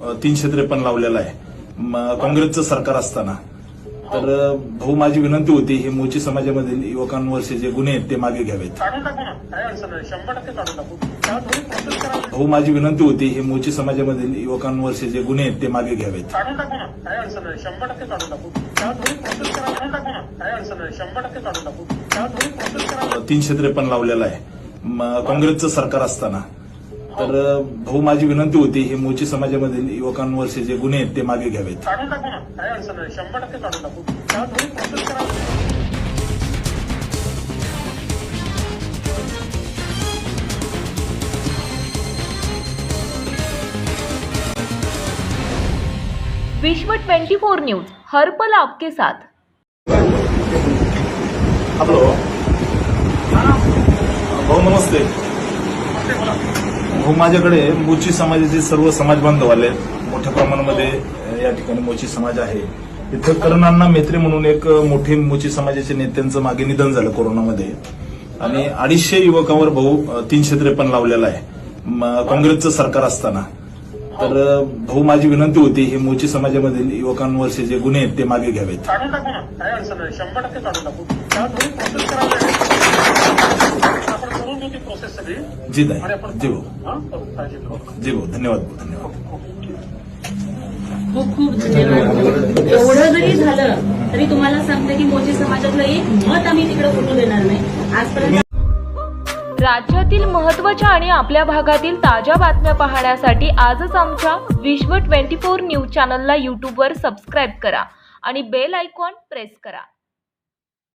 तीनशे त्रेपन्न लावलेला आहे. काँग्रेसचं सरकार असताना. तर भाऊ माझी विनंती होती हे मोची समाजामधील युवकांवरचे जे गुन्हे आहेत ते मागे घ्यावेत. भाऊ माझी विनंती होती हे मोची समाजामधील युवकांवरचे जे गुन्हे आहेत ते मागे घ्यावेत. तीनशे त्रेपन्न लावलेला आहे. काँग्रेसचं सरकार असताना. तर भाऊ माझी विनंती होती हे मोची समाजामधील युवकांवरचे जे गुन्हे आहेत ते मागे घ्यावेत. काढून टाकू ना. काय अडचण नाही. शंभर टक्के काढून टाकू. त्याला थोडी प्रोसेस करावी विश्व 24 न्यूज हर पल आपके साथ. हॅलो. भाऊ नमस्ते. हो माझ्याकडे मोची समाजाचे सर्व समाज बांधव आले मोठ्या प्रमाणामध्ये या ठिकाणी मोची समाज आहे. इथं करणांना मेत्रे म्हणून एक मोठे मोची समाजाच्या नेत्यांचं मागे निधन झालं कोरोनामध्ये. आणि अडीचशे युवकांवर भाऊ तीनशे त्रेपन्न लावलेला आहे. काँग्रेसचं सरकार असताना. तर भाऊ माझी विनंती होती हे मोची समाजामधील युवकांवरचे जे गुन्हे आहेत ते मागे घ्यावेत काढून टाकू ना काय अडचण नाही शंभर टक्के काढून टाकू त्याला थोडी प्रोसेस करावी आपण करून देऊ ती प्रोसेस सगळी जी? नाही आपण जी भाऊ जी भाऊ धन्यवाद भाऊ, धन्यवाद खूप खूप. धन्यवाद. एवढं जरी झालं तरी तुम्हाला सांगते की मोची समाजातलं एक मत आम्ही तिकडे फुटू देणार नाही. आजपर्यंत राज्यातील महत्त्वाच्या आणि आपल्या भागातील ताज्या बातम्या पाहण्यासाठी आजच आमच्या विश्व 24 न्यूज चॅनलला यूट्यूबवर सबस्क्राईब करा आणि बेल आयकॉन प्रेस करा.